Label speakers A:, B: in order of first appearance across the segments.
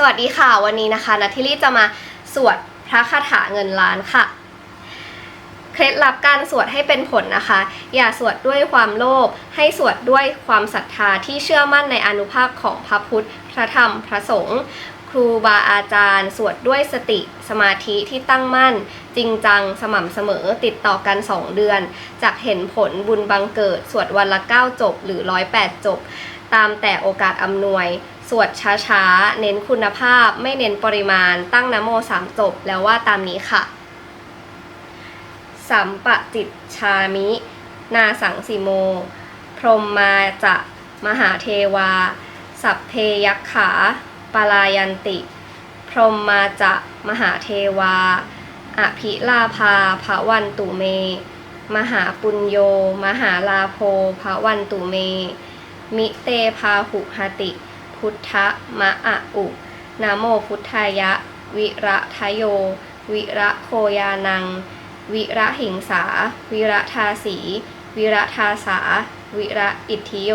A: สวัสดีค่ะวันนี้นะคะนัททิลี่จะมาสวดพระคาถาเงินล้านค่ะ เคล็ดลับการสวดให้เป็นผลนะคะ อย่าสวดด้วยความโลภให้สวดด้วยความศรัทธาที่เชื่อมั่นในอนุภาพของพระพุทธ พระธรรม พระสงฆ์ครูบาอาจารย์ สวดด้วยสติ สมาธิที่ตั้งมั่น จริงจังสม่ำเสมอติดต่อกัน 2 เดือน จากเห็นผลบุญบังเกิด สวดวันละ 9 จบหรือ 108 จบ ตามแต่โอกาสอำนวย สวดช้าๆ เน้นคุณภาพ ไม่เน้นปริมาณ ตั้งนโมสามจบแล้วว่าตามนี้ค่ะ สัมปะจิตชามิ นาสังสิโม พรหมมาจะมหาเทวา สัพเพยักขาปลายันติ พรหมมาจะมหาเทวา อภิลาภาภวันตุเม มหาปุญโย มหาลาโภภวันตุเม มิเตพาหุหติ พุทธมะอะอุ นะโมพุทธายะ วิระทะโย วิระโคยานัง วิระหิงสา วิระทาสี วิระทาสา วิระอิทธิโย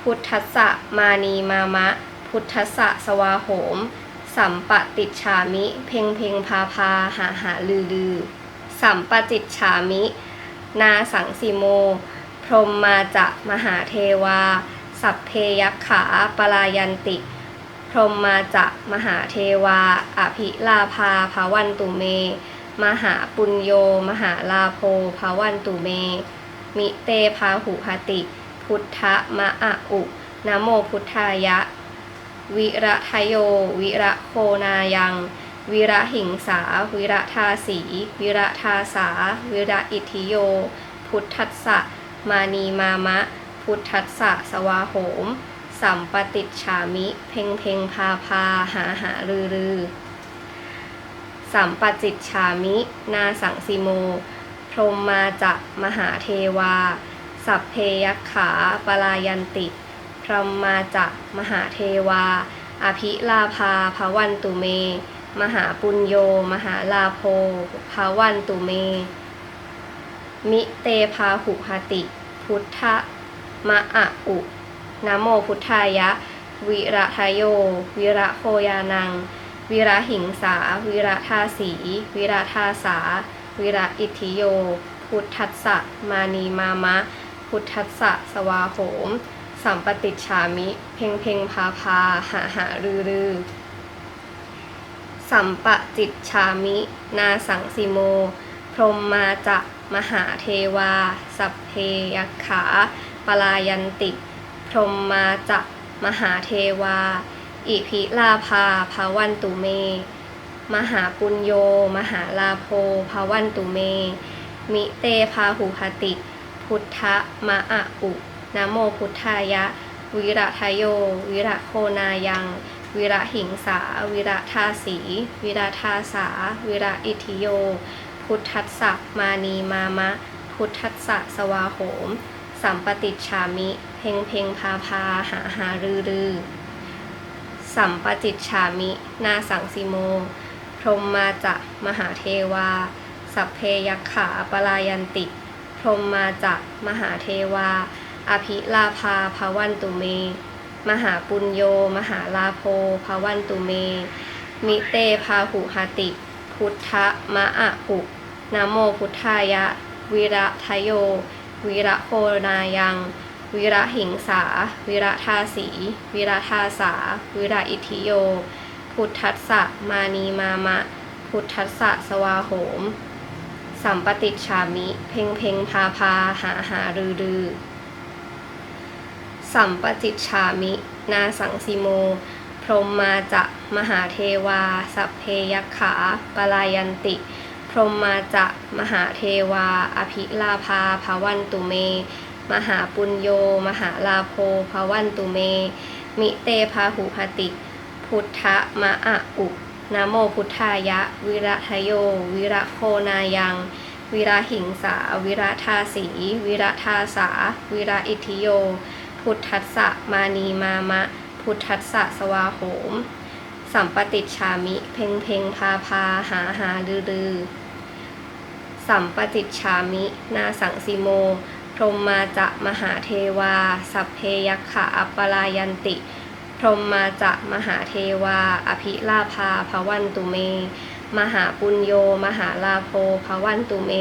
A: พุทธัสสะมานีมามะ พุทธัสสะสวาโหม สัมปติชฉามิ เพ่งเพ่งพาพาหาหาลือลือ สัมปจิตฉามิ นาสังสิโม พรหมมาจะมหาเทวา สัพเพยักขาปลายันติ พรหมมาจะมหาเทวา อภิลาภาภาวันตุเม มหาปุญโย มหาลาโภภาวันตุเม มิเตพาหุหติ พุทธมะอะอุนะโมพุทธายะ วิระทะโย วิระโคนายัง วิระหิงสา วิระทาสี วิระทาสา วิระอิทิโย พุทธัสสะมานีมามะ พุทธัสสะสวาโหม สัมปติชฉามิ เพ่งเพ่งพาพาหาหารือรือ สัมปจิตฉามิ นาสังสิโม พรหมมาจะมหาเทวา สัพเพยักขาปลายันติ พรหมมาจะมหาเทวา อภิลาภาภวันตุเม มหาปุญโย มหาลาโภภวันตุเม มิเตพาหุหติ พุทธ มะอะอุนะโมพุทธายะ วิระทะโย วิระโคยานัง วิระหิงสา วิระทาสี วิระทาสา วิระอิทิโย พุทธัสสะมานีมามะ พุทธัสสะสวาโหม สัมปติชามิ เพ่งเพ่งพาพาหาหารือรือ สัมปจิตชามิ นาสังสิโม พรหมมาจะมหาเทวา สัพเพยักขา ปลายันติ พรหมมาจะมหาเทวา อิพิลาภาภาวันตุเม มหาปุญโย มหาลาโภภาวันตุเม มิเตพาหุหติ พุทธมะอะอุนะโมพุทธายะ วิระทะโย วิระโคนายังวิระหิงสา วิระทาสี วิระทาสา วิระอิทิโย พุทธัสสะมานีมามะ พุทธัสสะสวาโหม สัมปติชามิ เพ่งเพ่งพาพาหาหารือรือ สัมปจิตฉามิ นาสังสิโม พรหมมาจะมหาเทวา สัพเพยักขาปลายันติ พรหมมาจะมหาเทวา อภิลาภาภาวันตุเม มหาปุญโย มหาลาโภภาวันตุเม มิเตพาหุหติ พุทธมะอะอุนโมพุทธายะ วิระทะโย วิระโคนายัง วิระหิงสา วิระทาสี วิระทาสา วิระอิทิโย พุทธัสสะมานีมามะ พุทธัสสะสวาโหม สัมปติชฉามิ เพ่งเพ่งพาพาหาหารือรือ สัมปจิตฉามิ นาสังสิโม พรหมมาจะมหาเทวา สัพเพยักขา ปลายันติ พรหมมาจะมหาเทวา อภิลาภาภาวันตุเม มหาปุญโย มหาลาโภภาวันตุเม มิเตพาหุหติ พุทธมะอะอุนะโมพุทธายะ วิระทะโย วิระโคนายัง วิระหิงสา วิระทาสี วิระทาสา วิระอิทิโย พุทธัสสะมานีมามะ พุทธัสสะสวาโหม สัมปติชามิ เพ่งเพ่งพาพาหาหารือรือสัมปติชามิ นาสังสิโม พรมมาจะมหาเทวา สัพเพยักขาปปลายันติ พรมมาจะมหาเทวา อภิลาภาภวันตุเม มหาปุญโย มหาลาโพภวันตุเม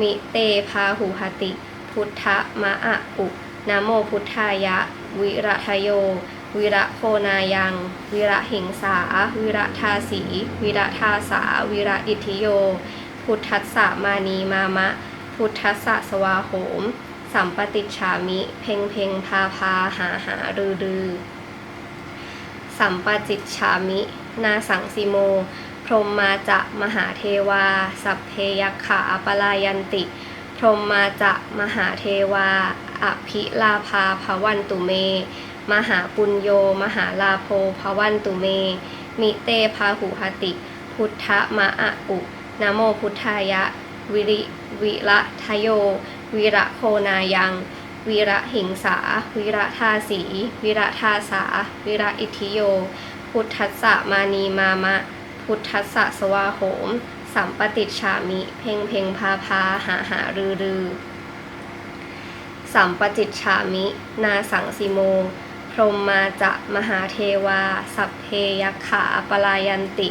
A: มิเตพาหุหติ พุทธมะอะอุนะโมพุทธายะ วิระทโย วิระโคนายัง วิระหิงสา วิระทาสี วิระทาสา วิระอิทธิโย พุทธัสสะมานีมามะ พุทธัสสะสวาโหม สัมปติจฉามิ เพ่งเพ่งพาพาหาหารือรือสัมปจิตฉามิ นาสังสิโม พรหมมาจะมหาเทวา สัพเพยักขาปลายันติ พรมมาจะมหาเทวาอภิลาภาภวันตุเม มหาปุญโย มหาลาโพวันตุเม มิเตพาหุหติ พุทธมะอะอุนโมพุทธายะ วิริวิระทโย วิระโคนายัง วิระหิงสา วิระทาสี วิระทาสา วิระอิทิโย พุทธัสสะมานีมามะ พุทธัสสะสวาโหม สัมปติจฉามิ เพ่งเพ่งพาพาหาหารือรือสัมปจิตฉามิ นาสังสิโม พรหมมาจะมหาเทวา สัพเพยักขาปลายันติ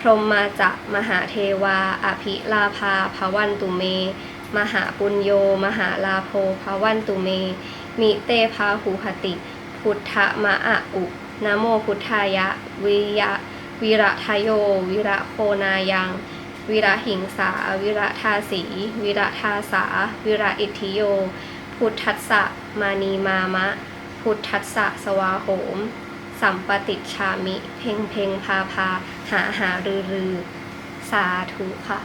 A: พรหมมาจะมหาเทวา อภิลาภาภวันตุเม มหาปุญโย มหาลาโพภวันตุเม มิเตพาหุหติ พุทธมะอะอุนะโมพุทธายะ วิยะ วิระทโย วิระโคนายัง วิระหิงสา วิระทาสี วิระทาสา วิระอิทธิโย พุทธัสสะมานีมามะ พุทธัสสะสวาโหม สัมปติชามิ เพ่งเพ่งพาพาหาหารือรือ สาธุค่ะ